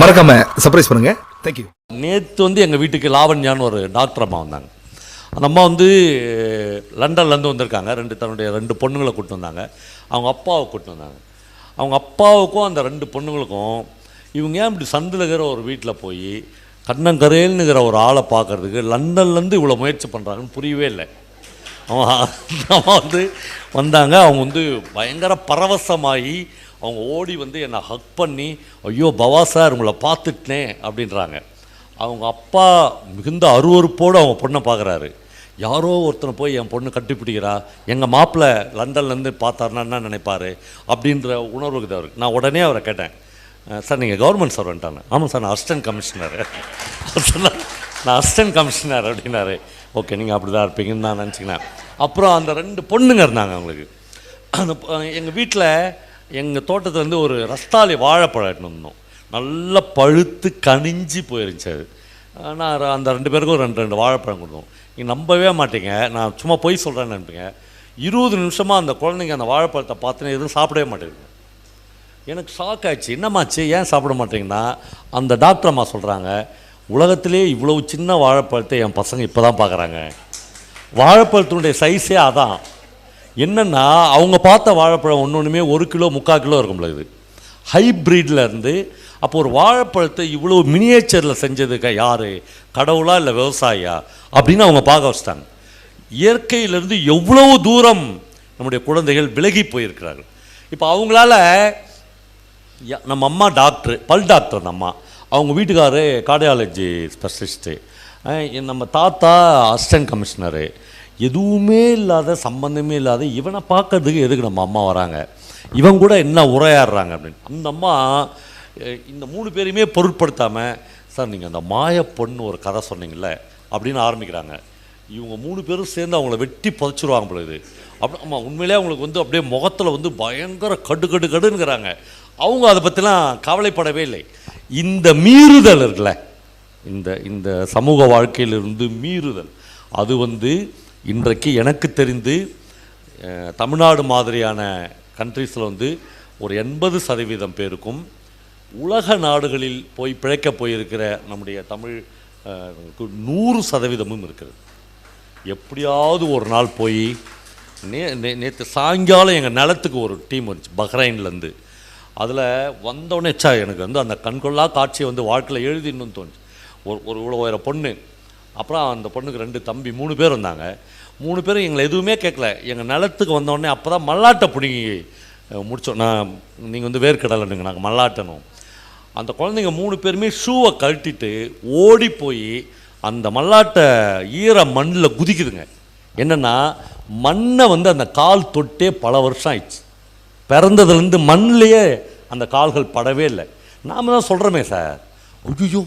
மறக்காம சர்ப்ரைஸ் பண்ணுங்க. தேங்க்யூ நேற்று வந்து எங்கள் வீட்டுக்கு லாவண்யான்னு ஒரு டாக்டர் அம்மா வந்தாங்க. அந்த அம்மா வந்து லண்டன்லேருந்து வந்திருக்காங்க. ரெண்டு தன்னுடைய ரெண்டு பொண்ணுங்களை கூட்டு வந்தாங்க. அவங்க அப்பாவை கூட்டு வந்தாங்க. அவங்க அப்பாவுக்கும் அந்த ரெண்டு பொண்ணுங்களுக்கும் இவங்க ஏன் இப்படி சந்தில் இருக்கிற ஒரு வீட்டில் போய் கண்ணங்கரேல்னுங்கிற ஒரு ஆளை பார்க்கறதுக்கு லண்டன்லேருந்து இவ்வளோ முயற்சி பண்ணுறாங்கன்னு புரியவே இல்லை. அவன் அம்மா வந்து வந்தாங்க. அவங்க வந்து பயங்கர பரவசமாகி அவங்க ஓடி வந்து என்னை ஹக் பண்ணி ஐயோ பவா சார் உங்களை பார்த்துட்டேன் அப்படின்றாங்க. அவங்க அப்பா மிகுந்த அருவருப்போடு அவங்க பொண்ணை பார்க்குறாரு. யாரோ ஒருத்தனை போய் என் பொண்ணு கட்டிப்பிடிக்கிறா எங்கள் மாப்பிள்ளை லண்டன்லேருந்து பார்த்தாருன்னா என்ன நினைப்பாரு? அப்படின்ற உணர்வுக்கு தான் அவருக்கு. நான் உடனே அவரை கேட்டேன். சார் நீங்கள் கவர்மெண்ட் சர்வெண்ட்டானு ஆமாம் சார் நான் அசிஸ்டன்ட் கமிஷனர் நான் அசிஸ்டன்ட் கமிஷனர் அப்படின்னாரு. ஓகே நீங்கள் அப்படி தான் இருப்பீங்கன்னு நான் நினச்சிக்கினேன். அப்புறம் அந்த ரெண்டு பொண்ணுங்க இருந்தாங்க அவங்களுக்கு. அந்த எங்கள் வீட்டில் எங்கள் தோட்டத்துலேருந்து ஒரு ரஸ்தாலி வாழைப்பழம் எடுத்துன்னு வந்தோம். நல்லா பழுத்து கனிஞ்சு போயிருந்துச்சு அது. நான் அந்த ரெண்டு பேருக்கும் ரெண்டு ரெண்டு வாழைப்பழம் கொடுத்தோம். நீங்கள் நம்பவே மாட்டீங்க. நான் சும்மா பொய் சொல்கிறேன்னு நினைப்பீங்க. இருபது நிமிஷமாக அந்த குழந்தைங்க அந்த வாழைப்பழத்தை பார்த்துன்னு எதுவும் சாப்பிடவே மாட்டேங்குது. எனக்கு ஷாக் ஆயிடுச்சு என்னம்மாச்சு ஏன் சாப்பிட மாட்டீங்கன்னா அந்த டாக்டர் அம்மா சொல்கிறாங்க உலகத்திலே இவ்வளவு சின்ன வாழைப்பழத்தை என் பசங்க இப்போ தான் பார்க்குறாங்க. வாழைப்பழத்தினுடைய சைஸே அதான். என்னென்னா அவங்க பார்த்த வாழைப்பழம் ஒன்று ஒன்றுமே ஒரு கிலோ முக்கால் கிலோ இருக்கும்ல இது. ஹைப்ரிட்ல இருந்து அப்போ ஒரு வாழைப்பழத்தை இவ்வளோ மினியேச்சரில் செஞ்சதுக்கு யார்? கடவுளா இல்லை விவசாயியா? அப்படின்னு அவங்க பார்க்க வச்சிட்டாங்க. இயற்கையிலிருந்து எவ்வளவு தூரம் நம்முடைய குழந்தைகள் விலகி போயிருக்கிறார்கள். இப்போ அவங்களால யா- நம்ம அம்மா டாக்டர் பல் டாக்டர் அந்த அம்மா. அவங்க வீட்டுக்காரு கார்டியாலஜி ஸ்பெஷலிஸ்ட்டு நம்ம தாத்தா அசிஸ்டன்ட் கமிஷனரு எதுவுமே இல்லாத சம்பந்தமே இல்லாத இவனை பார்க்கறதுக்கு எதுக்கு நம்ம அம்மா வராங்க? இவன் கூட என்ன உரையாடுறாங்க அப்படின்னு. அந்த அம்மா இந்த மூணு பேரையுமே பொருட்படுத்தாமல் சார் நீங்கள் அந்த மாய பொண்ணு ஒரு கதை சொன்னீங்கல்ல? அப்படின்னு ஆரம்பிக்கிறாங்க. இவங்க மூணு பேரும் சேர்ந்து அவங்கள வெட்டி புதைச்சிருவாங்க போல இது. அப்படி ஆமாம் உண்மையிலே அவங்களுக்கு வந்து அப்படியே முகத்தில் வந்து பயங்கர கடு கடு கடுங்கிறாங்க அவங்க அதை பற்றிலாம் கவலைப்படவே இல்லை. இந்த மீறுதல் இருக்குல்ல இந்த இந்த சமூக வாழ்க்கையிலிருந்து மீறுதல். அது வந்து இன்றைக்கு எனக்கு தெரிந்து தமிழ்நாடு மாதிரியான கண்ட்ரீஸில் வந்து ஒரு எண்பது சதவீதம் பேருக்கும் உலக நாடுகளில் போய் பிழைக்க போயிருக்கிற நம்முடைய தமிழ் நூறு சதவீதமும் இருக்கிறது. எப்படியாவது ஒரு நாள் போய் நே நே நேற்று சாயங்காலம் எங்கள் நிலத்துக்கு ஒரு டீம் வந்துச்சு பஹ்ரைன்லேருந்து. அதில் வந்தோடனே ச்சா எனக்கு வந்து அந்த கண்கொள்ளா காட்சியை வந்து வாழ்க்கையில் எழுதிடணும்னு தோணுச்சு. ஒரு ஒரு இவ்வளோ உயர பொண்ணு. அப்புறம் அந்த பொண்ணுக்கு ரெண்டு தம்பி மூணு பேர் வந்தாங்க. மூணு பேரும் எங்களை எதுவுமே கேட்கல. எங்கள் நிலத்துக்கு வந்தோடனே அப்போ தான் மல்லாட்டை பிடுங்கி முடித்தோம் நான் நீங்கள் வந்து வேர்க்கடலைனுங்க நாங்கள் மல்லாட்டணும். அந்த குழந்தைங்க மூணு பேருமே ஷூவை கழட்டிட்டு ஓடி போய் அந்த மல்லாட்டை ஈர மண்ணில் குதிக்குதுங்க. என்னென்னா மண்ணை வந்து அந்த கால் தொட்டே பல வருஷம் ஆயிடுச்சு. பிறந்ததுலேருந்து மண்ணிலேயே அந்த கால்கள் படவே இல்லை. நாம தான் சொல்கிறோமே சார். ஐயோ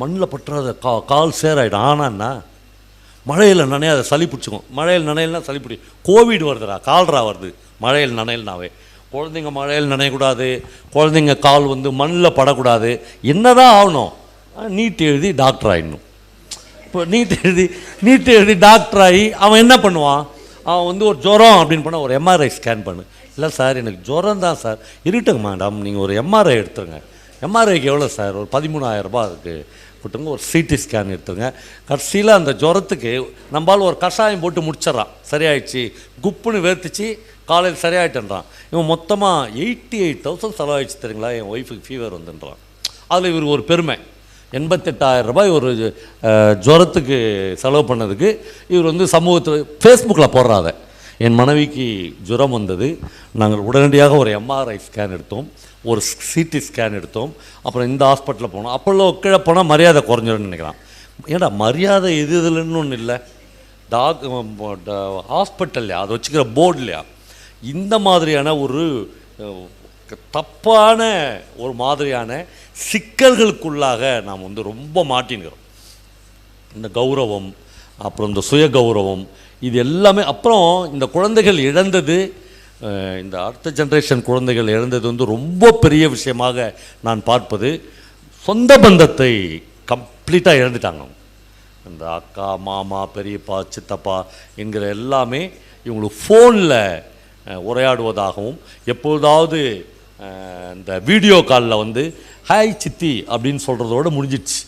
மண்ணில் பட்டுறாத கா கால் சேராயிடும். ஆனான்னா மழையில் நனைய அதை சளி பிடிச்சிக்கும். மழையில் நனையல்னா சளி பிடி கோவிட் வருதுடா கால்ரா வருது. மழையில் நனையல்னாவே. குழந்தைங்க மழையில் நனையக்கூடாது. குழந்தைங்க கால் வந்து மண்ணில் படக்கூடாது. என்ன தான் ஆகணும் நீட் எழுதி டாக்டர் ஆகிடணும் இப்போ நீட் எழுதி நீட் எழுதி டாக்டர் ஆகி அவன் என்ன பண்ணுவான்? அவன் வந்து ஒரு ஜுரம் அப்படின்னு பண்ணால் ஒரு எம்ஆர்ஐ ஸ்கேன் பண்ணு. இல்லை சார் எனக்கு ஜுரம் தான் சார். இருக்கட்டுங்க மேடம் நீங்கள் ஒரு எம்ஆர்ஐ எடுத்துருங்க. எம்ஆர்ஐக்கு எவ்வளோ சார்? ஒரு பதிமூணாயிரம் ரூபாய் இருக்குது போட்டுங்க ஒரு சிடி ஸ்கேன் எடுத்துருங்க கடைசியில் அந்த ஜுரத்துக்கு நம்மளால் ஒரு கஷாயம் போட்டு முடிச்சிட்றான். சரியாயிடுச்சு. குப்புன்னு வேர்த்துச்சு காலையில் சரியாயிட்டுன்றான். இவன் மொத்தமாக எயிட்டி எயிட் தௌசண்ட் செலவாயிடுச்சு தெரியுங்களா? என் ஒய்ஃபுக்கு ஃபீவர் வந்துன்றான். அதில் இவர் ஒரு பெருமை. எண்பத்தெட்டாயிரம் ரூபாய் ஒரு ஜுரத்துக்கு செலவு பண்ணதுக்கு இவர் வந்து சமூகத்தில் ஃபேஸ்புக்கில் போடுறாத என் மனைவிக்கு ஜுரம் வந்தது. நாங்கள் உடனடியாக ஒரு எம்ஆர்ஐ ஸ்கேன் எடுத்தோம். ஒரு சிடி ஸ்கேன் எடுத்தோம். அப்புறம் இந்த ஹாஸ்பிட்டலில் போனோம். அப்போல்லோ கீழே போனால் மரியாதை குறைஞ்சிடும்னு நினைக்கிறான். ஏடா மரியாதை எது இதுலன்னு ஒன்றும் இல்லை. டாக் ஹாஸ்பிட்டல்லையா அதை வச்சுக்கிற போர்ட்லையா இந்த மாதிரியான ஒரு தப்பான ஒரு மாதிரியான சிக்கல்களுக்குள்ளாக நாம் வந்து ரொம்ப மாட்டின்கிறோம் இந்த கௌரவம் அப்புறம் இந்த சுய கௌரவம் இது எல்லாமே அப்புறம் இந்த குழந்தைகள் இழந்தது இந்த அடுத்த ஜென்ரேஷன் குழந்தைகள் இழந்தது வந்து ரொம்ப பெரிய விஷயமாக நான் பார்ப்பது சொந்த பந்தத்தை கம்ப்ளீட்டாக இழந்துட்டாங்க. இந்த அக்கா மாமா பெரியப்பா சித்தப்பா என்கிற எல்லாமே இவங்களுக்கு ஃபோனில் உரையாடுவதாகவும் எப்பொழுதாவது இந்த வீடியோ காலில் வந்து ஹாய் சித்தி அப்படின்னு சொல்கிறதோட முடிஞ்சிடுச்சு.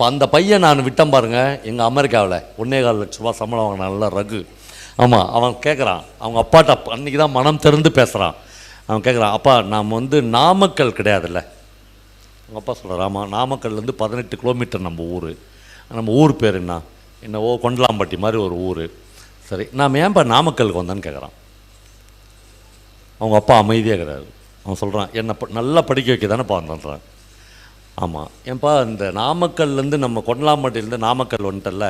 இப்போ அந்த பையன் நான் விட்டேன் பாருங்கள் எங்கள் அமெரிக்காவில். ஒன்னே கால் லட்ச ரூபா சம்பளம் வாங்கின நல்ல ரகு. ஆமாம் அவன் கேட்குறான் அவங்க அப்பாட்ட அன்றைக்கி அன்னைக்கு தான் மனம் திறந்து பேசுகிறான் அவன் கேட்குறான் அப்பா நாம் வந்து நாமக்கல் கிடையாதுல்ல? அவங்க அப்பா சொல்கிறார் ஆமாம் நாமக்கல்லேருந்து பதினெட்டு கிலோமீட்டர் நம்ம ஊர். நம்ம ஊர் பேர் என்ன? என்னவோ கொண்டலாம்பட்டி மாதிரி ஒரு ஊர். சரி நாம் ஏன்பா நாமக்கலுக்கு வந்தேன்னு கேட்குறான் அவங்க அப்பா அமைதியாக கிடையாது அவன் சொல்கிறான் என்னை ப- நல்லா படிக்க வைக்க தானேப்பா வந்தேன்றான். ஆமாம் ஏன்பா இந்த நாமக்கல்லேருந்து நம்ம கொண்டலாம்பட்டியிலேருந்து நாமக்கல் வந்துட்டல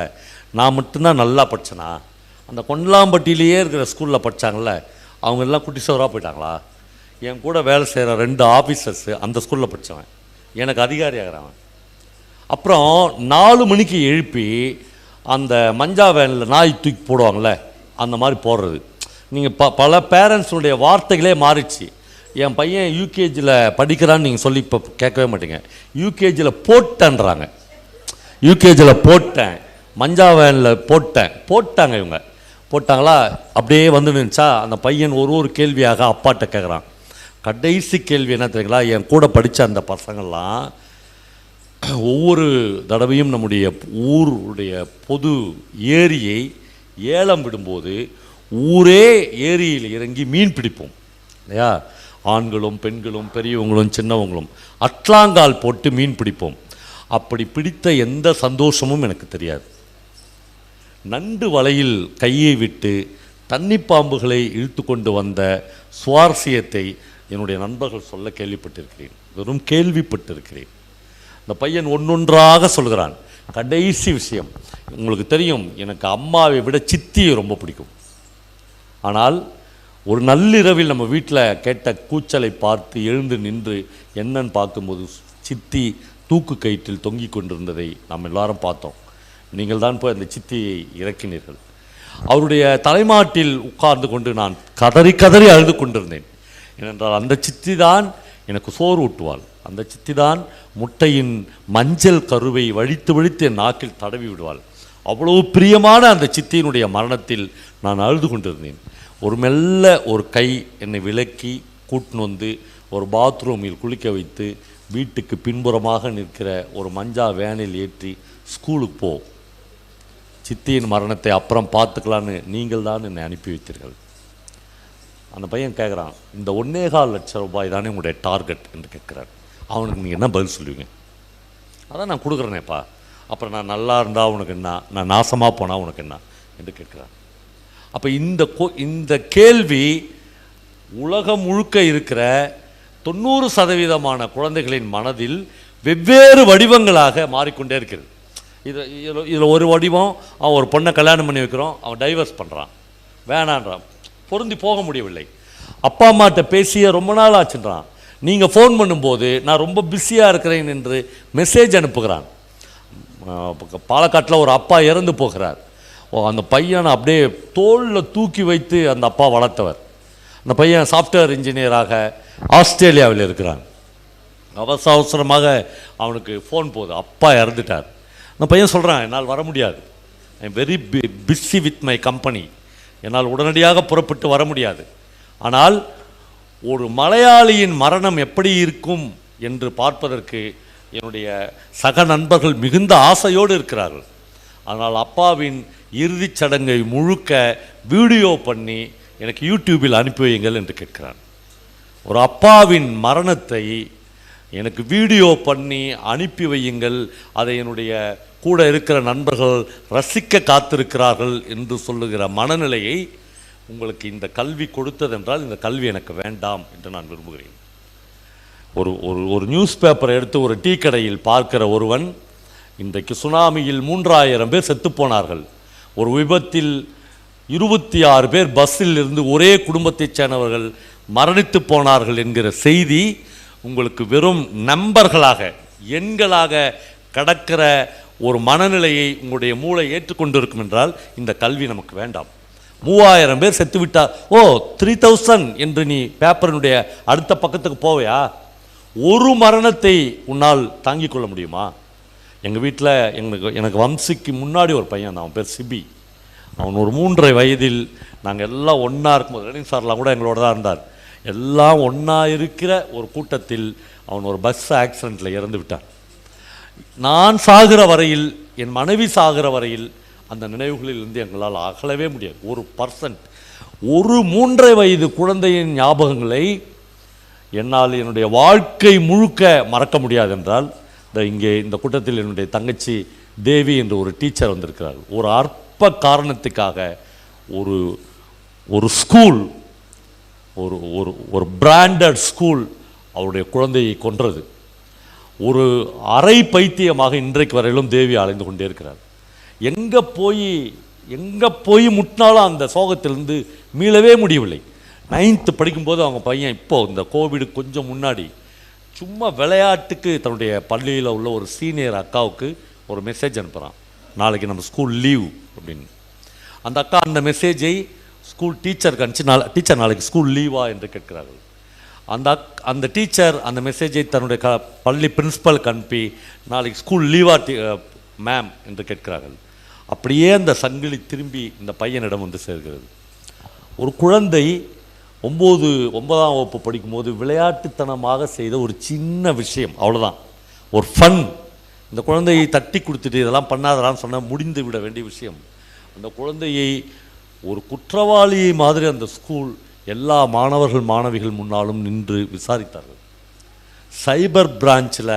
நான் மட்டும்தான் நல்லா படிச்சேனா? அந்த கொண்டலாம்பட்டியிலேயே இருக்கிற ஸ்கூலில் படிச்சாங்கல்ல அவங்க எல்லாம் குட்டி சோறாக போயிட்டாங்களா? என் கூட வேலை செய்கிற ரெண்டு ஆஃபீஸர்ஸு அந்த ஸ்கூலில் படித்தவன் எனக்கு அதிகாரி ஆகிறவன் அப்புறம் நாலு மணிக்கு எழுப்பி அந்த மஞ்சா வேனில் நாய் தூக்கி போடுவாங்களே அந்த மாதிரி போடுறது. நீங்கள் ப பல பேரண்ட்ஸுடைய வார்த்தைகளே மாறிச்சு என் பையன் யூகேஜியில் படிக்கிறான்னு நீங்கள் சொல்லி இப்போ கேட்கவே மாட்டீங்க. யூகேஜியில் போட்டேன்றாங்க. யூகேஜியில் போட்டேன் மஞ்சா வேனில் போட்டேன். போட்டாங்க இவங்க. போட்டாங்களா? அப்படியே வந்து நினச்சா அந்த பையன் ஒரு ஒரு கேள்வியாக அப்பாட்ட கேட்குறான் கடைசி கேள்வி என்ன தெரியுங்களா? என் கூட படித்த அந்த பசங்கள்லாம் ஒவ்வொரு தடவையும் நம்முடைய ஊருடைய பொது ஏரியை ஏலம் விடும்போது ஊரே ஏரியில் இறங்கி மீன் பிடிப்போம். இல்லையா? ஆண்களும் பெண்களும் பெரியவங்களும் சின்னவங்களும். அட்லாங்கால் போட்டு மீன் பிடிப்போம். அப்படி பிடித்த எந்த சந்தோஷமும் எனக்கு தெரியாது. நண்டு வலையில் கையை விட்டு தண்ணி பாம்புகளை இழுத்து கொண்டு வந்த சுவாரஸ்யத்தை என்னுடைய நண்பர்கள் சொல்ல கேள்விப்பட்டிருக்கிறேன். வெறும் கேள்விப்பட்டிருக்கிறேன். இந்த பையன் ஒன்றொன்றாக சொல்கிறான். கடைசி விஷயம். உங்களுக்கு தெரியும் எனக்கு அம்மாவை விட சித்தியை ரொம்ப பிடிக்கும். ஆனால் ஒரு நள்ளிரவில் நம்ம வீட்டில் கேட்ட கூச்சலை பார்த்து எழுந்து நின்று என்னன்னு பார்க்கும்போது சித்தி தூக்கு கயிற்றில் தொங்கிக் கொண்டிருந்ததை நாம் எல்லாரும் பார்த்தோம். நீங்கள் தான் போய் அந்த சித்தியை இறக்கினீர்கள். அவருடைய தலைமாட்டில் உட்கார்ந்து கொண்டு நான் கதறி கதறி அழுது கொண்டிருந்தேன். ஏனென்றால் அந்த சித்தி தான் எனக்கு சோறு ஊட்டுவாள். அந்த சித்தி தான் முட்டையின் மஞ்சள் கருவை வழித்து வழித்து என் நாக்கில் தடவி விடுவாள். அவ்வளவு பிரியமான அந்த சித்தியினுடைய மரணத்தில் நான் அழுது கொண்டிருந்தேன். ஒரு மெல்ல ஒரு கை என்னை விலக்கி கூட்டின்னு வந்து ஒரு பாத்ரூமில் குளிக்க வைத்து வீட்டுக்கு பின்புறமாக நிற்கிற ஒரு மஞ்சா வேனில் ஏற்றி ஸ்கூலுக்கு போ. சித்தியின் மரணத்தை அப்புறம் பார்த்துக்கலான்னு நீங்கள் தான் என்னை அனுப்பி வைத்தீர்கள். அந்த பையன் கேட்குறான் இந்த ஒன்னே கால் லட்சம் ரூபாய் தானே உங்களுடைய டார்கெட் என்று கேட்குறார் அவனுக்கு நீங்கள் என்ன பதில் சொல்லுவீங்க? அதான் நான் கொடுக்குறேனேப்பா. அப்புறம் நான் நல்லா இருந்தால் உனக்கு என்ன? நான் நாசமாக போனால் உனக்கு என்ன? என்று கேட்குறான் அப்போ இந்த கோ இந்த கேள்வி உலகம் முழுக்க இருக்கிற தொண்ணூறு சதவீதமான குழந்தைகளின் மனதில் வெவ்வேறு வடிவங்களாக மாறிக்கொண்டே இருக்கிறது. இது இதில் இதில் ஒரு வடிவம் அவன் ஒரு பொண்ணை கல்யாணம் பண்ணி வைக்கிறோம் அவன் டைவர்ஸ் பண்ணுறான் வேணான்றான். பொருந்தி போக முடியவில்லை. அப்பா அம்மாட்ட பேசிய ரொம்ப நாள் ஆச்சுன்றான். நீங்கள் ஃபோன் பண்ணும்போது நான் ரொம்ப பிஸியாக இருக்கிறேன் என்று மெசேஜ் அனுப்புகிறான். பாலக்காட்டில் ஒரு அப்பா இறந்து போகிறார். அந்த பையனை அப்படியே தோளில் தூக்கி வைத்து அந்த அப்பா வளர்த்தவர். அந்த பையன் சாஃப்ட்வேர் இன்ஜினியராக ஆஸ்திரேலியாவில் இருக்கிறான். அவசர அவசரமாக அவனுக்கு ஃபோன் போகுது. அப்பா இறந்துட்டார். அந்த பையன் சொல்கிறான் என்னால் வர முடியாது. I am very busy with my company என்னால் உடனடியாக புறப்பட்டு வர முடியாது. ஆனால் ஒரு மலையாளியின் மரணம் எப்படி இருக்கும் என்று பார்ப்பதற்கு என்னுடைய சக நண்பர்கள் மிகுந்த ஆசையோடு இருக்கிறார்கள். ஆனால் அப்பாவின் இறுதிச் சடங்கை முழுக்க வீடியோ பண்ணி எனக்கு யூடியூபில் அனுப்பி வையுங்கள் என்று கேட்கிறான். ஒரு அப்பாவின் மரணத்தை எனக்கு வீடியோ பண்ணி அனுப்பி வையுங்கள். அதை என்னுடைய கூட இருக்கிற நண்பர்கள் ரசிக்க காத்திருக்கிறார்கள் என்று சொல்லுகிற மனநிலையை உங்களுக்கு இந்த கல்வி கொடுத்ததென்றால் இந்த கல்வி எனக்கு வேண்டாம் என்று நான் விரும்புகிறேன். ஒரு ஒரு ஒரு நியூஸ் பேப்பரை எடுத்து ஒரு டீ கடையில் பார்க்கிற ஒருவன் இன்றைக்கு சுனாமியில் மூன்றாயிரம் பேர் செத்துப்போனார்கள் ஒரு விபத்தில் இருபத்தி ஆறு பேர் பஸ்ஸில் இருந்து ஒரே குடும்பத்தைச் சேர்ந்தவர்கள் மரணித்து போனார்கள் என்கிற செய்தி உங்களுக்கு வெறும் நம்பர்களாக எண்களாக கடக்கிற ஒரு மனநிலையை உங்களுடைய மூளை ஏற்றுக்கொண்டிருக்கும் என்றால் இந்த கல்வி நமக்கு வேண்டாம். மூவாயிரம் பேர் செத்துவிட்டார் ஓ த்ரீ தௌசண்ட் என்று நீ பேப்பரினுடைய அடுத்த பக்கத்துக்கு போவையா? ஒரு மரணத்தை உன்னால் தாங்கிக் கொள்ள முடியுமா? எங்கள் வீட்டில் எங்களுக்கு எனக்கு வம்சிக்கு முன்னாடி ஒரு பையன் அவன் பேர் சிபி. அவன் ஒரு மூன்றரை வயதில் நாங்கள் எல்லாம் ஒன்றா இருக்கும்போது ரணின் சார்லாம் கூட எங்களோட தான் இருந்தார். எல்லாம் ஒன்றா இருக்கிற ஒரு கூட்டத்தில் அவன் ஒரு பஸ் ஆக்சிடெண்ட்டில் இறந்து விட்டான். நான் சாகிற வரையில் என் மனைவி சாகிற வரையில் அந்த நினைவுகளிலிருந்து எங்களால் அகலவே முடியாது. ஒரு பர்சன்ட் ஒரு மூன்றரை வயது குழந்தையின் ஞாபகங்களை என்னால் என்னுடைய வாழ்க்கை முழுக்க மறக்க முடியாது என்றால் இந்த இங்கே இந்த கூட்டத்தில் என்னுடைய தங்கச்சி தேவி என்ற ஒரு டீச்சர் வந்திருக்கிறார். ஒரு அற்ப காரணத்துக்காக ஒரு ஒரு ஸ்கூல் ஒரு ஒரு ஒரு பிராண்டட் ஸ்கூல் அவருடைய குழந்தையை கொன்றது. ஒரு அரை பைத்தியமாக இன்றைக்கு வரையிலும் தேவி அலைந்து கொண்டே இருக்கிறார். எங்கே போய் எங்கே போய் முட்டினாலும் அந்த சோகத்திலிருந்து மீளவே முடியவில்லை. நைன்த்து படிக்கும்போது அவங்க பையன் இப்போ இந்த கோவிடு கொஞ்சம் முன்னாடி சும்மா விளையாட்டுக்கு தன்னுடைய பள்ளியில் உள்ள ஒரு சீனியர் அக்காவுக்கு ஒரு மெசேஜ் அனுப்புகிறான் நாளைக்கு நம்ம ஸ்கூல் லீவ் அப்படின்னு. அந்த அக்கா அந்த மெசேஜை ஸ்கூல் டீச்சருக்கு அனுப்பிச்சு நாளை டீச்சர் நாளைக்கு ஸ்கூல் லீவா என்று கேட்கிறார்கள். அந்த அக் அந்த டீச்சர் அந்த மெசேஜை தன்னுடைய க பள்ளி பிரின்சிபலுக்கு அனுப்பி நாளைக்கு ஸ்கூல் லீவா டீ மேம் என்று கேட்கிறார்கள். அப்படியே அந்த சங்கிலி திரும்பி இந்த பையனிடம் வந்து சேர்கிறது. ஒரு குழந்தை ஒம்பது ஒன்பதாம் வகுப்பு படிக்கும்போது விளையாட்டுத்தனமாக செய்த ஒரு சின்ன விஷயம் அவ்வளோதான் ஒரு ஃபன் இந்த குழந்தையை தட்டி கொடுத்துட்டு இதெல்லாம் பண்ணாதடான்னு சொன்னால் முடிந்து விட வேண்டிய விஷயம். அந்த குழந்தையை ஒரு குற்றவாளியை மாதிரி அந்த ஸ்கூல் எல்லா மாணவர்கள் மாணவிகள் முன்னாலும் நின்று விசாரித்தார்கள். சைபர் பிரான்ச்சில்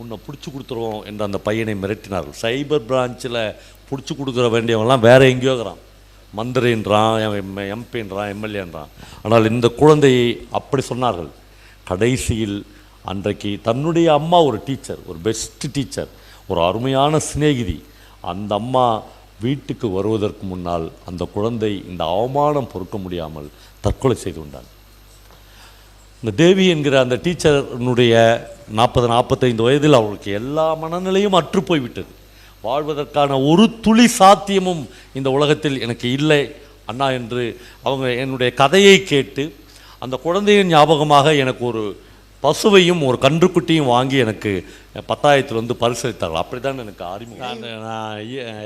உன்னை பிடிச்சி கொடுத்துருவோம் என்று அந்த பையனை மிரட்டினார்கள். சைபர் பிரான்ச்சில் பிடிச்சி கொடுக்குற வேண்டியவங்களாம் வேறு எங்கேயோ இருக்கிறான். மந்திரின்றான் எம்பின்றான் எம்எல்ஏன்றான். ஆனால் இந்த குழந்தையை அப்படி சொன்னார்கள். கடைசியில் அன்றைக்கு தன்னுடைய அம்மா ஒரு டீச்சர் ஒரு பெஸ்ட் டீச்சர் ஒரு அருமையான சிநேகிதி. அந்த அம்மா வீட்டுக்கு வருவதற்கு முன்னால் அந்த குழந்தை இந்த அவமானம் பொறுக்க முடியாமல் தற்கொலை செய்து கொண்டான் இந்த தேவி என்கிற அந்த டீச்சர்னுடைய நாற்பது நாற்பத்தைந்து வயதில் அவளுக்கு எல்லா மனநிலையும் அற்று போய்விட்டது வாழ்வதற்கான ஒரு துளி சாத்தியமும் இந்த உலகத்தில் எனக்கு இல்லை. அண்ணா என்று அவங்க என்னுடைய கதையை கேட்டு அந்த குழந்தையின் ஞாபகமாக எனக்கு ஒரு பசுவையும் ஒரு கன்றுக்குட்டியும் வாங்கி எனக்கு பத்தாயிரத்தில் வந்து பரிசளித்தார்கள். அப்படி தான் எனக்கு அறிமுகம். நான்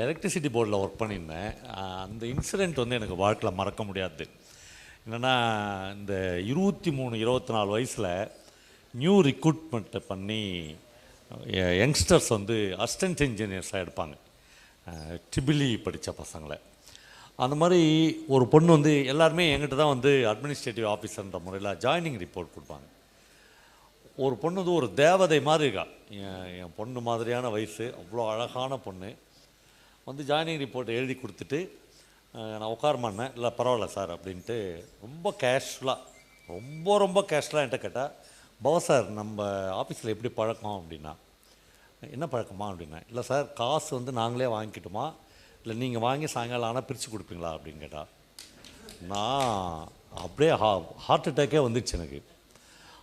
எலக்ட்ரிசிட்டி போர்டில் ஒர்க் பண்ணியிருந்தேன். அந்த இன்சிடெண்ட் வந்து எனக்கு வாழ்க்கையில் மறக்க முடியாது. என்னென்னா இந்த இருபத்தி மூணு இருபத்தி நாலு வயசில் நியூ ரிக்ரூட்மெண்ட்டை பண்ணி யங்ஸ்டர்ஸ் வந்து அசிஸ்டன்ட் இன்ஜினியர்ஸாக எடுப்பாங்க. ட்ரிபிளி படித்த பசங்களை. அந்த மாதிரி ஒரு பொண்ணு வந்து எல்லாருமே எங்கிட்ட தான் வந்து அட்மினிஸ்ட்ரேட்டிவ் ஆஃபீஸர்ன்ற முறையில் ஜாயினிங் ரிப்போர்ட் கொடுப்பாங்க. ஒரு பொண்ணு வந்து ஒரு தேவதை மாதிரி இருக்கா. என் என் பொண்ணு மாதிரியான வயசு அவ்வளோ அழகான பொண்ணு. வந்து ஜாயினிங் ரிப்போர்ட் எழுதி கொடுத்துட்டு நான் உட்காரமானேன் இல்லை பரவாயில்ல சார் அப்படின்ட்டு ரொம்ப கேஷ்ஃபுல்லாக ரொம்ப ரொம்ப கேஷ்ஃபுல்லாக என்கிட்ட கேட்டால் பவா சார் நம்ம ஆஃபீஸில் எப்படி பழக்கம் அப்படின்னா என்ன பழக்கமா அப்படின்னா இல்லை சார் காசு வந்து நாங்களே வாங்கிக்கிட்டோமா? இல்லை நீங்கள் வாங்கி சாயங்காலம் ஆனால் பிரித்து கொடுப்பீங்களா? அப்படின்னு கேட்டால் நான் அப்படியே ஹா ஹார்ட் அட்டாக்கே வந்துச்சு எனக்கு.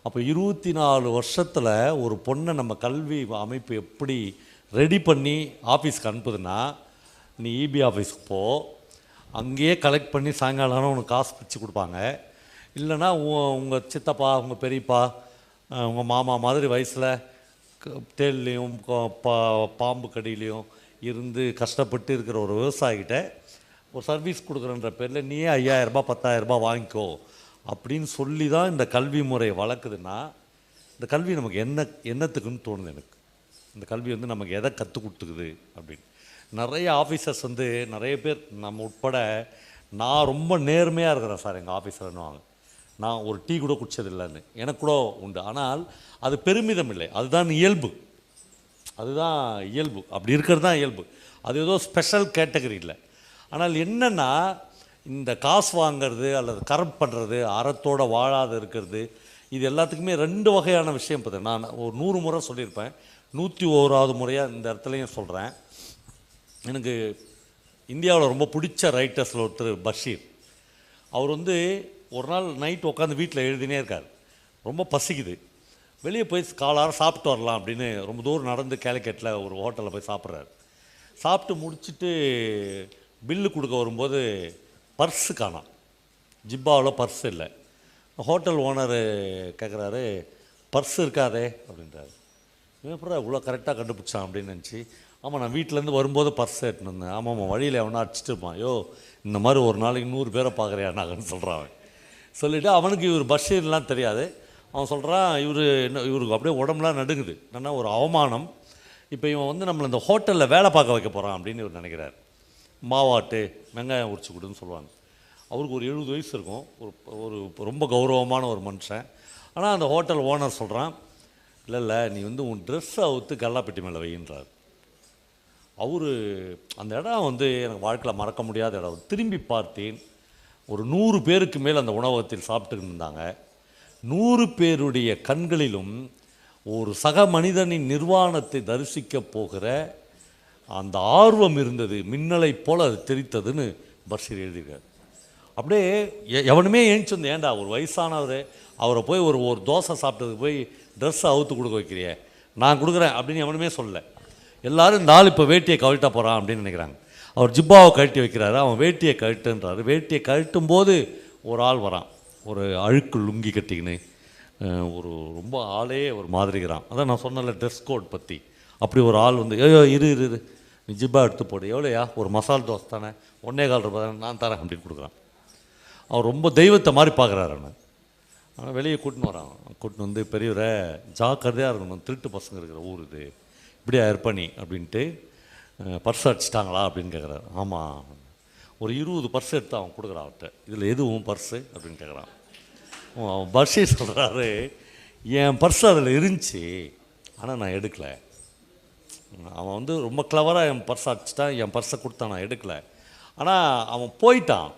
அப்போ இருபத்தி நாலு வருஷத்தில் ஒரு பொண்ணை நம்ம கல்வி அமைப்பு எப்படி ரெடி பண்ணி ஆஃபீஸ்க்கு அனுப்புதுன்னா நீ இபி ஆஃபீஸ்க்கு போ. அங்கேயே கலெக்ட் பண்ணி சாயங்காலம் ஆனால் உனக்கு காசு பிரித்து கொடுப்பாங்க. இல்லைன்னா உங்கள் சித்தப்பா உங்கள் பெரியப்பா உங்கள் மாமா மாதிரி வயசில் தேல்லையும் பா பாம்பு கடியிலையும் இருந்து கஷ்டப்பட்டு இருக்கிற ஒரு விவசாயிகிட்ட ஒரு சர்வீஸ் கொடுக்குறன்ற பேரில் நீயே ஐயாயிரரூபா பத்தாயிரரூபா வாங்கிக்கோ. அப்படின்னு சொல்லி தான் இந்த கல்வி முறை வளர்க்குதுன்னா இந்த கல்வி நமக்கு என்ன என்னத்துக்குன்னு தோணுது எனக்கு. இந்த கல்வி வந்து நமக்கு எதை கற்றுக் கொடுத்துக்குது அப்படின்னு. நிறைய ஆஃபீஸர்ஸ் வந்து நிறைய பேர் நம்ம உட்பட நான் ரொம்ப நேர்மையாக இருக்கிறேன் சார் எங்கள் ஆஃபீஸர்னுவாங்க நான் ஒரு டீ கூட குடிச்சதில்லைன்னு. எனக்கு கூட உண்டு. ஆனால் அது பெருமிதம் இல்லை அதுதான் இயல்பு. அதுதான் இயல்பு. அப்படி இருக்கிறது தான் இயல்பு. அது ஏதோ ஸ்பெஷல் கேட்டகரி இல்லை. ஆனால் என்னென்னா இந்த காசு வாங்குறது அல்லது கரப்ட் பண்ணுறது அறத்தோட வாழாத இருக்கிறது இது எல்லாத்துக்குமே ரெண்டு வகையான விஷயம் பார்த்து நான் ஒரு நூறு முறை சொல்லியிருப்பேன். நூற்றி ஓராவது முறையாக இந்த இடத்துலையும் சொல்கிறேன் எனக்கு இந்தியாவில் ரொம்ப பிடிச்ச ரைட்டர்ஸில் ஒருத்தர் பஷீர். அவர் வந்து ஒரு நாள் நைட் உட்காந்து வீட்டில் எழுதினே இருக்கார். ரொம்ப பசிக்குது. வெளியே போய் காலார சாப்பிட்டு வரலாம் அப்படின்னு ரொம்ப தூரம் நடந்து கேலிக்கட்டில் ஒரு ஹோட்டலில் போய் சாப்பிட்றாரு. சாப்பிட்டு முடிச்சுட்டு பில்லு கொடுக்க வரும்போது பர்ஸு காணாம். ஜிப்பாவில் பர்ஸ் இல்லை. ஹோட்டல் ஓனர் கேட்குறாரு பர்ஸ் இருக்காதே அப்படின்றாரு. இவன் அப்புறம் இவ்வளோ கரெக்டாக கண்டுபிடிச்சான் அப்படின்னு நினச்சி ஆமாம் நான் வீட்டிலேருந்து வரும்போது பர்ஸ் எட்டுன்னு வந்தேன். ஆமாம் ஆமாம் வழியில் எவனா அடிச்சிட்டு இருப்பான். யோ இந்த மாதிரி ஒரு நாளைக்கு நூறு பேரை பார்க்குறியா நாங்கன்னு சொல்கிறான் அவன். சொல்லிவிட்டு அவனுக்கு இவர் பஷீர்லாம் தெரியாது. அவன் சொல்கிறான் இவர் என்ன இவருக்கு அப்படியே உடம்புலாம் நடுங்குது. என்னன்னா ஒரு அவமானம். இப்போ இவன் வந்து நம்மளை இந்த ஹோட்டலில் வேலை பார்க்க வைக்க போகிறான் அப்படின்னு இவர் நினைக்கிறார். மாவாட்டு வெங்காயம் உரிச்சு கொடுன்னு சொல்லுவாங்க. அவருக்கு ஒரு எழுபது வயசு இருக்கும். ஒரு ஒரு ரொம்ப கௌரவமான ஒரு மனுஷன். ஆனால் அந்த ஹோட்டல் ஓனர் சொல்கிறான் இல்லை இல்லை நீ வந்து உன் ட்ரெஸ்ஸை அவுத்து கல்லாப்பெட்டி மேலே வைன்றார் அவர் அந்த இடம் வந்து எனக்கு வாழ்க்கையில் மறக்க முடியாத இடம். திரும்பி பார்த்தேன். ஒரு நூறு பேருக்கு மேல் அந்த உணவகத்தில் சாப்பிட்டு இருந்தாங்க. நூறு பேருடைய கண்களிலும் ஒரு சக மனிதனின் நிர்வாணத்தை தரிசிக்க போகிற அந்த ஆர்வம் இருந்தது. மின்னலைப் போல் அது தெரித்ததுன்னு பஷீர் எழுதியிருக்கார். அப்படியே எ- எவனுமே ஏஞ்சி வந்து ஏன்டா ஒரு வயசானவர் அவரை போய் ஒரு ஒரு தோசை சாப்பிட்டதுக்கு போய் ட்ரெஸ்ஸை அவுத்து கொடுக்க வைக்கிறியே? நான் கொடுக்குறேன் அப்படின்னு எவனுமே சொல்லலை. எல்லோரும் இந்த ஆள் இப்போ வேட்டியை கழட்ட போகிறான் அப்படின்னு நினைக்கிறாங்க. அவர் ஜிப்பாவை கழட்டி வைக்கிறாரு அவன் வேட்டியை கழட்டுன்றாரு. வேட்டியை கழட்டும் போது ஒரு ஆள் வரான். ஒரு அழுக்கு லுங்கி கட்டிக்கின்னு ஒரு ரொம்ப ஆளே ஒரு மாதிரிக்கிறான் அதான் நான் சொன்னல ட்ரெஸ் கோட் பற்றி அப்படி ஒரு ஆள் வந்து ஐயோ இரு இரு இரு. நீ ஜிப்பா எடுத்து போடு. எவ்வளோயா? ஒரு மசால் தோசை தானே? ஒன்னே கால் ரூபாய் தானே? நான் தரேன் அப்படின்னு கொடுக்குறான். அவர் ரொம்ப தெய்வத்தை மாதிரி பார்க்குறாரு அவன். ஆனால் வெளியே கூட்டின்னு வரான். கூட்டின்னு வந்து பெரியவரை ஜாக்கிரதையாக இருக்கணும். திருட்டு பசங்க இருக்கிற ஊர் இது. இப்படியா இருப்பணி அப்படின்ட்டு பர்ஸ் அடிச்சிட்டாங்களா அப்படின்னு கேட்குறாரு ஆமாம் ஒரு இருபது பர்ஸ் எடுத்து அவன் கொடுக்குறான் அவர்கிட்ட இதில் எதுவும் பர்ஸு அப்படின்னு கேட்குறான் அவன் பர்ஸே சொல்கிறாரு என் பர்ஸ் அதில் இருந்துச்சு ஆனால் நான் எடுக்கலை. அவன் வந்து ரொம்ப கிளவராக என் பர்ஸ் அடிச்சிட்டான் என் பர்ஸை கொடுத்தான் நான் எடுக்கலை. ஆனால் அவன் போயிட்டான்.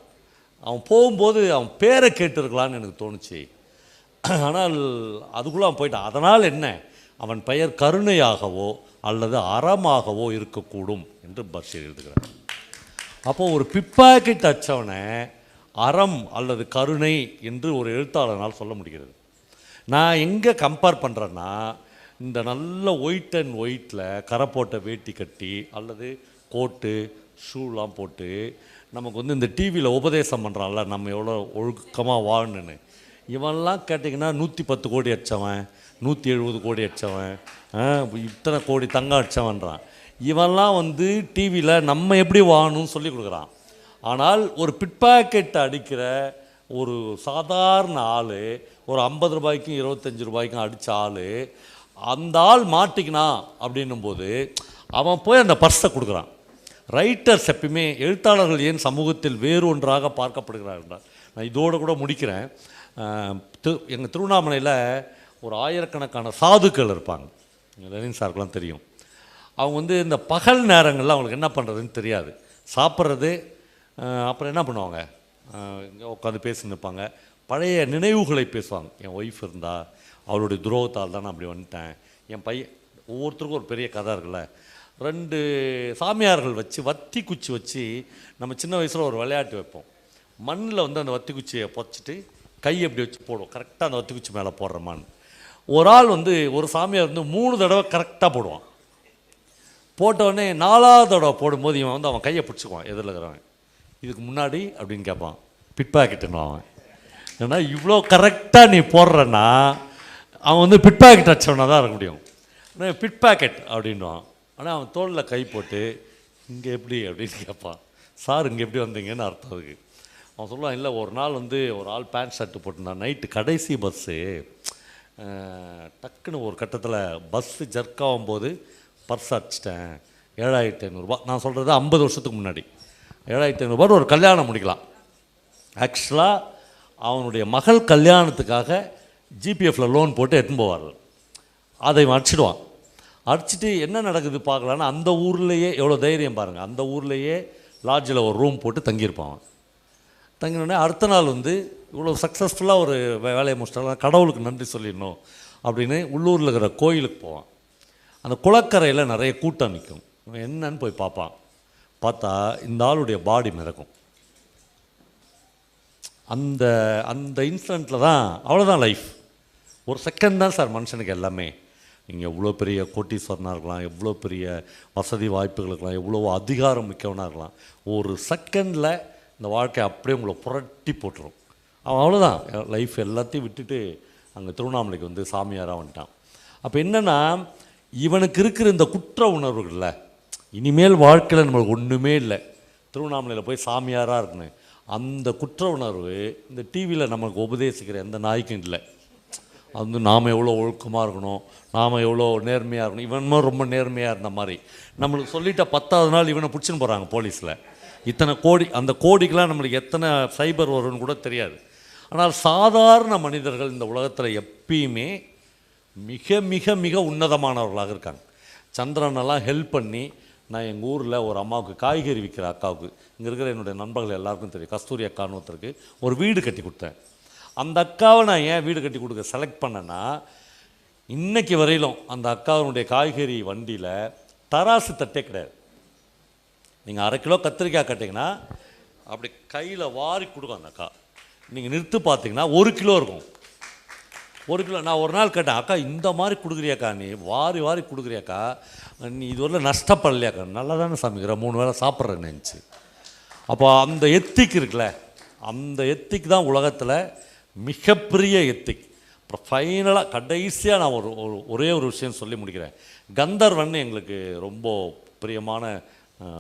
அவன் போகும்போது அவன் பேரை கேட்டிருக்கலான்னு எனக்கு தோணுச்சு. ஆனால் அதுக்குள்ளே அவன் போயிட்டான். அதனால் என்ன? அவன் பெயர் கருணையாகவோ அல்லது அறமாகவோ இருக்கக்கூடும் என்று பஷீர் எழுதுகிறார். அப்போது ஒரு பிப்பாக்கெட் அச்சவனை அறம் அல்லது கருணை என்று ஒரு எழுத்தாளனால் சொல்ல முடிகிறது. நான் எங்கே கம்பேர் பண்ணுறேன்னா இந்த நல்ல ஒயிட் அண்ட் ஒயிட்டில் கரை போட்ட வேட்டி கட்டி அல்லது கோட்டு ஷூலாம் போட்டு நமக்கு வந்து இந்த டிவியில் உபதேசம் பண்ணுறான்ல நம்ம எவ்வளோ ஒழுக்கமாக வாழணுன்னு இவன்லாம் கேட்டிங்கன்னா நூற்றி பத்து கோடி அடிச்சவன் நூற்றி எழுபது கோடி அடிச்சவன். இத்தனை கோடி தங்கம் அடிச்சவன்றான். இவெல்லாம் வந்து டிவியில் நம்ம எப்படி வாங்கணும்னு சொல்லி கொடுக்குறான். ஆனால் ஒரு பிட்பாக்கெட் அடிக்கிற ஒரு சாதாரண ஆள் ஒரு ஐம்பது ரூபாய்க்கும் இருபத்தஞ்சி ரூபாய்க்கும் அடித்த ஆள் அந்த ஆள் மாட்டிக்கினான் அப்படின்னும் போது அவன் போய் அந்த பர்ஸை கொடுக்குறான். ரைட்டர்ஸ் எப்பயுமே எழுத்தாளர்கள் ஏன் சமூகத்தில் வேறு ஒன்றாக பார்க்கப்படுகிறார்கள் நான் இதோடு கூட முடிக்கிறேன். திரு எங்கள் திருவண்ணாமலையில் ஒரு ஆயிரக்கணக்கான சாதுக்கள் இருப்பாங்க. லெனின் சாருக்கெலாம் தெரியும். அவங்க வந்து இந்த பகல் நேரங்களில் அவங்களுக்கு என்ன பண்ணுறதுன்னு தெரியாது. சாப்பிட்றது அப்புறம் என்ன பண்ணுவாங்க? இங்கே உட்காந்து பேசி நிற்பாங்க பழைய நினைவுகளை பேசுவாங்க. என் ஒய்ஃப் இருந்தா அவளுடைய துரோகத்தால் தான் நான் அப்படி வந்துட்டேன். என் பையன் ஒவ்வொருத்தருக்கும் ஒரு பெரிய கதை இருக்குல்ல. ரெண்டு சாமியார்கள் வச்சு வத்தி குச்சி வச்சு நம்ம சின்ன வயசில் ஒரு விளையாட்டு வைப்போம். மண்ணில் வந்து அந்த வத்தி குச்சியை பொச்சிட்டு கை எப்படி வச்சு போடுவோம். கரெக்டாக அந்த வத்தி குச்சி மேலே போடுறமான்னு ஒரு ஆள் வந்து ஒரு சாமியார் வந்து மூணு தடவை கரெக்டாக போடுவான். போட்டவொடனே நாலாவது தடவை போடும்போது இவன் வந்து அவன் கையை பிடிச்சிக்குவான் எதிரில் இருக்கிறவன். இதுக்கு முன்னாடி? அப்படின்னு கேட்பான். பிட்பாக்கெட்டுன்னு அவன்? ஏன்னா இவ்வளோ கரெக்டாக நீ போடுறன்னா அவன் வந்து பிட் அடிச்சவனாக தான் இருக்க முடியும். பிட் பாக்கெட் அப்படின்வான் ஆனால் அவன் தோளில் கை போட்டு இங்கே எப்படி? அப்படின்னு கேட்பான். சார் இங்கே எப்படி வந்தீங்கன்னு அர்த்தம் அதுக்கு. அவன் சொல்லுவான் இல்லை ஒரு நாள் வந்து ஒரு ஆள் பேண்ட் ஷர்ட்டு போட்டிருந்தான். நைட்டு கடைசி பஸ்ஸு டக்குன்னு ஒரு கட்டத்தில் பஸ்ஸு ஜர்க் ஆகும்போது பர்ஸ் அடிச்சிட்டேன். ஏழாயிரத்தி ஐநூறுரூபா நான் சொல்கிறது ஐம்பது வருஷத்துக்கு முன்னாடி. ஏழாயிரத்தி ஐநூறுரூபா ஒரு கல்யாணம் முடிக்கலாம். ஆக்சுவலாக அவனுடைய மகள் கல்யாணத்துக்காக ஜிபிஎஃப்பில் லோன் போட்டு எடுத்துன்னு போவார் அதை இவன் அடிச்சிடுவான். அடிச்சிட்டு என்ன நடக்குது பார்க்கலான்னு அந்த ஊர்லேயே எவ்வளோ தைரியம் பாருங்கள் அந்த ஊர்லேயே லாட்ஜில் ஒரு ரூம் போட்டு தங்கியிருப்பான் தங்கினோடனே அடுத்த நாள் வந்து இவ்வளோ சக்ஸஸ்ஃபுல்லாக ஒரு வேலையை முடிச்சிட்டாலும் கடவுளுக்கு நன்றி சொல்லிடணும் அப்படின்னு உள்ளூரில் இருக்கிற கோயிலுக்கு போவான். அந்த குளக்கரையில் நிறைய கூட்டம் நிற்கும் என்னன்னு போய் பார்ப்பான். பார்த்தா இந்த ஆளுடைய பாடி மிதக்கும். அந்த அந்த இன்சிடெண்ட்டில் தான் அவ்வளோதான் லைஃப் ஒரு செகண்ட் தான் சார் மனுஷனுக்கு எல்லாமே. நீங்கள் எவ்வளோ பெரிய கோட்டீஸ்வரனாக இருக்கலாம் எவ்வளோ பெரிய வசதி வாய்ப்புகள் இருக்கலாம் எவ்வளோ அதிகாரம் மிக்கவனாக இருக்கலாம். ஒரு செகண்டில் இந்த வாழ்க்கை அப்படியே உங்களை புரட்டி போட்டுரும். அவன் அவ்வளோதான் லைஃப் எல்லாத்தையும் விட்டுட்டு அங்கே திருவண்ணாமலைக்கு வந்து சாமியாராக வந்துட்டான். அப்போ என்னென்னா இவனுக்கு இருக்கிற இந்த குற்ற உணர்வுகள்ல இனிமேல் வாழ்க்கையில் நம்மளுக்கு ஒன்றுமே இல்லை. திருவண்ணாமலையில் போய் சாமியாராக இருக்கணும். அந்த குற்ற உணர்வு இந்த டிவியில் நமக்கு உபதேசிக்கிற எந்த நாய்க்கும் இல்லை. அது வந்து நாம் எவ்வளோ ஒழுக்கமாக இருக்கணும் நாம் எவ்வளோ நேர்மையாக இருக்கணும் இவனுமே ரொம்ப நேர்மையாக இருந்த மாதிரி. நம்மளுக்கு சொல்லிட்ட பத்தாவது நாள் இவனை பிடிச்சின்னு போகிறாங்க போலீஸில். இத்தனை கோடி அந்த கோடிக்கெலாம் நம்மளுக்கு எத்தனை சைபர் வரும்னு கூட தெரியாது. ஆனால் சாதாரண மனிதர்கள் இந்த உலகத்தில் எப்பயுமே மிக மிக மிக உன்னதமானவர்களாக இருக்காங்க. சந்திரனெல்லாம் ஹெல்ப் பண்ணி நான் எங்கள் ஊரில் ஒரு அம்மாவுக்கு காய்கறி விற்கிற அக்காவுக்கு இங்கே இருக்கிற என்னுடைய நண்பர்கள் எல்லாருக்கும் தெரியும். கஸ்தூரி அக்கான்னு ஒருத்தருக்கு ஒரு வீடு கட்டி கொடுத்தேன். அந்த அக்காவை நான் ஏன் வீடு கட்டி கொடுக்க செலக்ட் பண்ணேன்னா இன்றைக்கி வரையிலும் அந்த அக்காவினுடைய காய்கறி வண்டியில் தராசு தட்டே கிடையாது. நீங்கள் அரை கிலோ கத்திரிக்காய் கட்டிங்கன்னா அப்படி கையில் வாரி கொடுக்கும் அந்த அக்கா. நீங்கள் நிறுத்து பார்த்தீங்கன்னா ஒரு கிலோ இருக்கும். ஒரு கிலோ நான் ஒரு நாள் கேட்டேன் அக்கா இந்த மாதிரி கொடுக்குறியாக்கா நீ? வாரி வாரி கொடுக்குறியாக்கா? நீ இதுவரையில் நஷ்டப்படலையாக்கா? நல்லா தானே சமைக்கிற மூணு வேளை சாப்பிட்றேன்னு நினச்சி. அப்போ அந்த எத்திக் இருக்குல்ல அந்த எத்திக் தான் உலகத்தில் மிகப்பெரிய எத்திக். அப்புறம் ஃபைனலாக கடைசியாக நான் ஒரு ஒரு- ஒரே ஒரு விஷயம் சொல்லி முடிக்கிறேன். கந்தர்வன் எங்களுக்கு ரொம்ப பிரியமான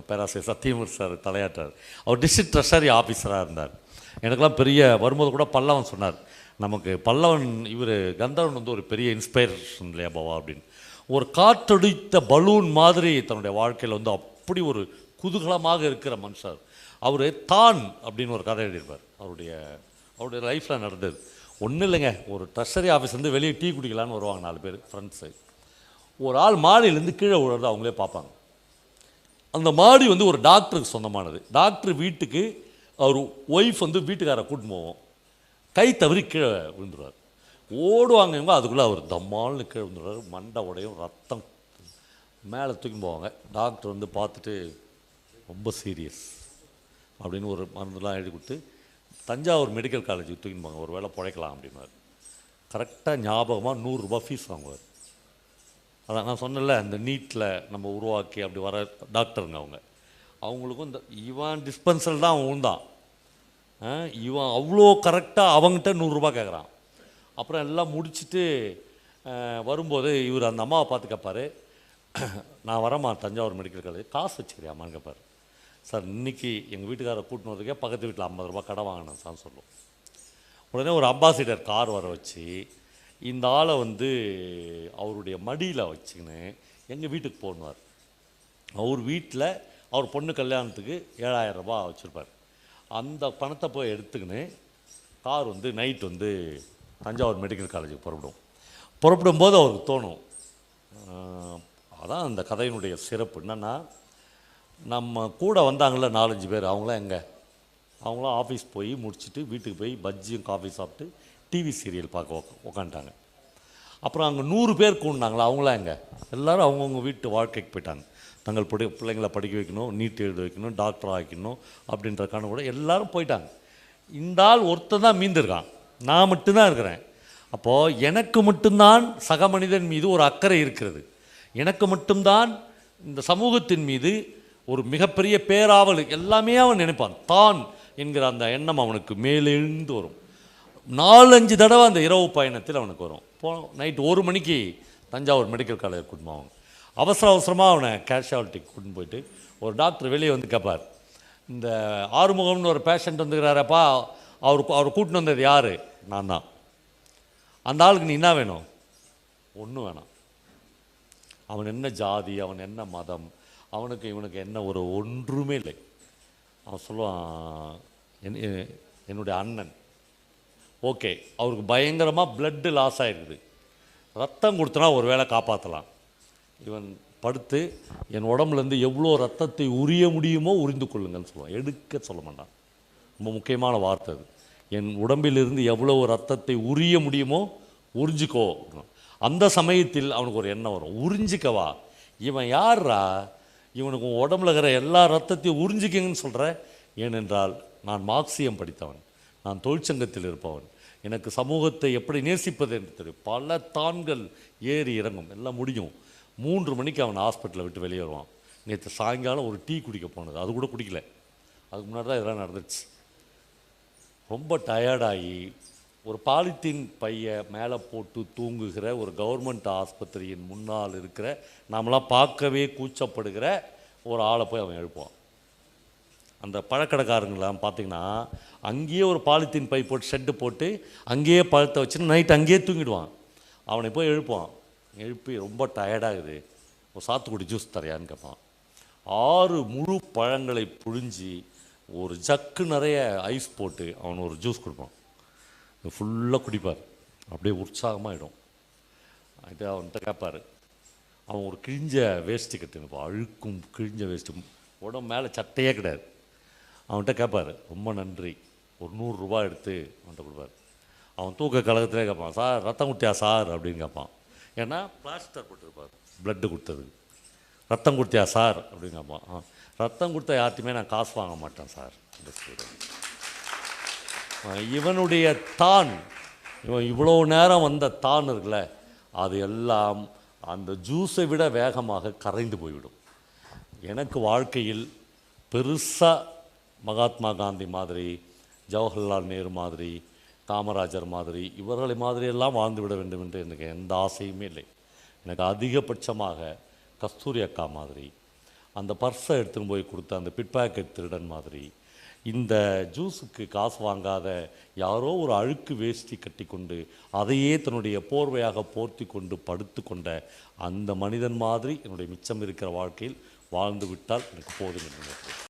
பேராசிரியர் சத்தியமூர் சார் தலையாட்டார். அவர் டிஸ்ட்ரிக்ட் ட்ரெஷரி ஆஃபீஸராக இருந்தார். எனக்கெல்லாம் பெரிய வரும்போது கூட பல்லவன் சொன்னார். நமக்கு பல்லவன் இவர் கந்தவன் வந்து ஒரு பெரிய இன்ஸ்பைரேஷன் இல்லையா பாவா அப்படின்னு. ஒரு காற்றடித்த பலூன் மாதிரி தன்னுடைய வாழ்க்கையில் வந்து அப்படி ஒரு குதூகலமாக இருக்கிற மனுஷர். அவர் தான் அப்படின்னு ஒரு கதை எழுதியிருப்பார். அவருடைய அவருடைய லைஃப்பில் நடந்தது. ஒன்றும் இல்லைங்க. ஒரு ட்ரெஷரி ஆஃபீஸ் வந்து வெளியே டீ குடிக்கலான்னு வருவாங்க நாலு பேர் ஃப்ரெண்ட்ஸு ஒரு ஆள் மாடியிலேருந்து கீழே விழுறது அவங்களே பார்ப்பாங்க. அந்த மாடி வந்து ஒரு டாக்டருக்கு சொந்தமானது. டாக்டர் வீட்டுக்கு அவர் ஒய்ஃப் வந்து வீட்டுக்காரை கூட்டின்னு போவோம். கை தவறி கீழே விழுந்துருவார். ஓடுவாங்க இவங்க அதுக்குள்ளே அவர் தம்மால்னு கீழே விழுந்துருவார். மண்டை உடையும் ரத்தம் மேலே தூக்கி போவாங்க. டாக்டர் வந்து பார்த்துட்டு ரொம்ப சீரியஸ் அப்படின்னு ஒரு மருந்துலாம் எழுதி கொடுத்து தஞ்சாவூர் மெடிக்கல் காலேஜுக்கு தூக்கின்னு போவாங்க ஒரு வேளை பிழைக்கலாம் அப்படின்னாரு கரெக்டாக ஞாபகமாக நூறுரூபா ஃபீஸ் வாங்குவார். அதான் நான் சொன்னேன்ல அந்த நீட்டில் நம்ம உருவாக்கி அப்படி வர டாக்டருங்க அவங்க. அவங்களுக்கும் இந்த இவன் டிஸ்பென்சல் தான் அவன் தான் ஆ, இவன் அவ்வளோ கரெக்டாக அவங்ககிட்ட நூறுரூபா கேட்குறான் அப்புறம் எல்லாம் முடிச்சுட்டு வரும்போது இவர் அந்த அம்மாவை பார்த்து கேட்பார் நான் வரேம்மா தஞ்சாவூர் மெடிக்கல் காலேஜ் காசு வச்சுக்கிறியாம்மான்னு கேட்பார் சார் இன்னைக்கு எங்கள் வீட்டுக்காரரை கூட்டின்னு வரதுக்கே பக்கத்து வீட்டில் ஐம்பது ரூபா கடை வாங்கினேன் சார் சொல்லுவோம். உடனே ஒரு அம்பாசிடர் கார் வர வச்சு இந்த ஆளை வந்து அவருடைய மடியில் வச்சுக்கின்னு எங்கள் வீட்டுக்கு போடுவார் அவர் வீட்டில் அவர் பொண்ணு கல்யாணத்துக்கு ஏழாயிரம் ரூபா வச்சுருப்பார். அந்த பணத்தை போய் எடுத்துக்கின்னு கார் வந்து நைட் வந்து தஞ்சாவூர் மெடிக்கல் காலேஜுக்கு புறப்படும். புறப்படும் போது அவருக்கு தோணும் அதான் அந்த கதையினுடைய சிறப்பு. என்னென்னா நம்ம கூட வந்தாங்கள்ல நாலஞ்சு பேர் அவங்களாம் எங்கே? அவங்களாம் ஆஃபீஸ் போய் முடிச்சுட்டு வீட்டுக்கு போய் பஜ்ஜியும் காஃபி சாப்பிட்டு டிவி சீரியல் பார்க்க உக்கா- உக்காந்துட்டாங்க. அப்புறம் அங்கே நூறு பேர் கூண்டாங்களா அவங்களாம் எங்கே? எல்லாரும் அவங்கவுங்க வீட்டு வாழ்க்கைக்கு போயிட்டாங்க. தங்கள் பிள்ளை பிள்ளைங்களை படிக்க வைக்கணும் நீட் எழுத வைக்கணும் டாக்டர் ஆக்கணும் அப்படின்ற கனவு கூட எல்லாரும் போயிட்டாங்க. இந்த ஆள் ஒருத்தன் தான் மீந்திருக்கான். நான் மட்டும்தான் இருக்கிறேன். அப்போது எனக்கு மட்டும்தான் சக மனிதன் மீது ஒரு அக்கறை இருக்கிறது. எனக்கு மட்டும்தான் இந்த சமூகத்தின் மீது ஒரு மிகப்பெரிய பேராவல் எல்லாமே அவன் நினைப்பான். தான் என்கிற அந்த எண்ணம் அவனுக்கு மேலெழுந்து வரும். நாலஞ்சு தடவை அந்த இரவு பயணத்தில் அவனுக்கு வரும். போ நைட் ஒரு மணிக்கு தஞ்சாவூர் மெடிக்கல் காலேஜ் கூட்டின்னு போவாங்க. அவசர அவசரமாக அவனை கேஷுவாலிட்டிக்கு கூட்டின்னு போயிட்டு ஒரு டாக்டர் வெளியே வந்து கேட்பார் இந்த ஆறுமுகம்னு ஒரு பேஷண்ட் வந்துக்கிறாரப்பா அவர் அவர் கூட்டின்னு வந்தது யார்? நான் தான். அந்த ஆளுக்கு நீ என்ன வேணும்? ஒன்றும் வேணாம். அவன் என்ன ஜாதி அவன் என்ன மதம் அவனுக்கு இவனுக்கு என்ன ஒரு ஒன்றுமே இல்லை. அவன் சொல்லுவான் என் என்னுடைய அண்ணன். ஓகே அவருக்கு பயங்கரமாக பிளட்டு லாஸ் ஆகிருக்குது ரத்தம் கொடுத்தனா ஒரு வேளை காப்பாற்றலாம் இவன் படுத்து என் உடம்புலேருந்து எவ்வளோ ரத்தத்தை உரிய முடியுமோ உறிந்து கொள்ளுங்கள்னு சொல்லுவான். எடுக்க சொல்ல மாட்டான். ரொம்ப முக்கியமான வார்த்தை அது. என் உடம்பிலிருந்து எவ்வளோ ரத்தத்தை உரிய முடியுமோ உறிஞ்சிக்கோ. அந்த சமயத்தில் அவனுக்கு ஒரு எண்ணம் வரும். உறிஞ்சிக்கவா? இவன் யார்ரா இவனுக்கு உடம்புல இருக்கிற எல்லா ரத்தத்தையும் உறிஞ்சிக்கங்கன்னு சொல்கிற ஏனென்றால் நான் மார்க்சியம் படித்தவன். நான் தொழிற்சங்கத்தில் இருப்பவன். எனக்கு சமூகத்தை எப்படி நேசிப்பது என்று தெரியும். பல தான்கள் ஏறி இறங்கும். எல்லாம் முடியும். மூன்று மணிக்கு அவன் ஹாஸ்பிட்டலை விட்டு வெளியே வருவான் நேற்று சாயங்காலம் ஒரு டீ குடிக்க போனது. அது கூட குடிக்கல. அதுக்கு முன்னாடி தான் இதெல்லாம் நடந்துச்சு. ரொம்ப டயர்டாகி ஒரு பாலித்தீன் பைய மேலே போட்டு தூங்குகிற ஒரு கவர்மெண்ட் ஆஸ்பத்திரியின் முன்னால் இருக்கிற நாமெல்லாம் பார்க்கவே கூச்சப்படுகிற ஒரு ஆளை போய் அவன் எழுப்பான் அந்த பழக்கடைக்காரங்களாம் பார்த்தீங்கன்னா அங்கேயே ஒரு பாலித்தீன் பை போட்டு ஷெட்டு போட்டு அங்கேயே பழத்தை வச்சுன்னு நைட் அங்கேயே தூங்கிடுவான். அவனை போய் எழுப்பான் எழுப்பி ரொம்ப டயர்டாகுது ஒரு சாத்துக்குடி ஜூஸ் தரையான்னு கேட்பான் ஆறு முழு பழங்களை புழிஞ்சி ஒரு ஜக்கு நிறைய ஐஸ் போட்டு அவன் ஒரு ஜூஸ் கொடுப்பான். ஃபுல்லாக குடிப்பார். அப்படியே உற்சாகமாகிடும் அது அவன்கிட்ட கேட்பார் அவன் ஒரு கிழிஞ்ச வேஷ்டி கட்டினுப்பான் அழுக்கும் கிழிஞ்ச வேஸ்ட்டு உடம்பு மேலே சட்டையே கிடையாது. அவன்கிட்ட கேட்பார் ரொம்ப நன்றி. ஒரு நூறுரூவா எடுத்து அவன்கிட்ட கொடுப்பார். அவன் தூக்க கழகத்திலே கேட்பான் சார் ரத்தம் குட்டியா சார்? அப்படின்னு கேட்பான் ஏன்னா பிளாஸ்டர் போட்டிருப்பார். பிளட்டு கொடுத்தது. ரத்தம் கொடுத்தியா சார்? அப்படிங்க அம்மா ஆ. ரத்தம் கொடுத்த யார்ட்டையுமே நான் காசு வாங்க மாட்டேன் சார். இவனுடைய தான் இவன் இவ்வளோ நேரம் வந்த தான் இருக்குல்ல அது எல்லாம் அந்த ஜூஸை விட வேகமாக கரைந்து போய்விடும். எனக்கு வாழ்க்கையில் பெருசாக மகாத்மா காந்தி மாதிரி ஜவஹர்லால் நேரு மாதிரி காமராஜர் மாதிரி இவர்களை மாதிரியெல்லாம் வாழ்ந்துவிட வாழ்ந்து விட வேண்டும் என்று எனக்கு எந்த ஆசையுமே இல்லை. எனக்கு அதிகபட்சமாக கஸ்தூரி அக்கா மாதிரி அந்த பர்ஸை எடுத்துன்னு போய் கொடுத்த அந்த பிட்பாக்கெட் திருடன் மாதிரி இந்த ஜூஸுக்கு காசு வாங்காத யாரோ ஒரு அழுக்கு வேஷ்டி கட்டிக்கொண்டு அதையே தன்னுடைய போர்வையாக போர்த்தி கொண்டு படுத்து கொண்ட அந்த மனிதன் மாதிரி என்னுடைய மிச்சம் இருக்கிற வாழ்க்கையில் வாழ்ந்து விட்டால் எனக்கு போதும் என்று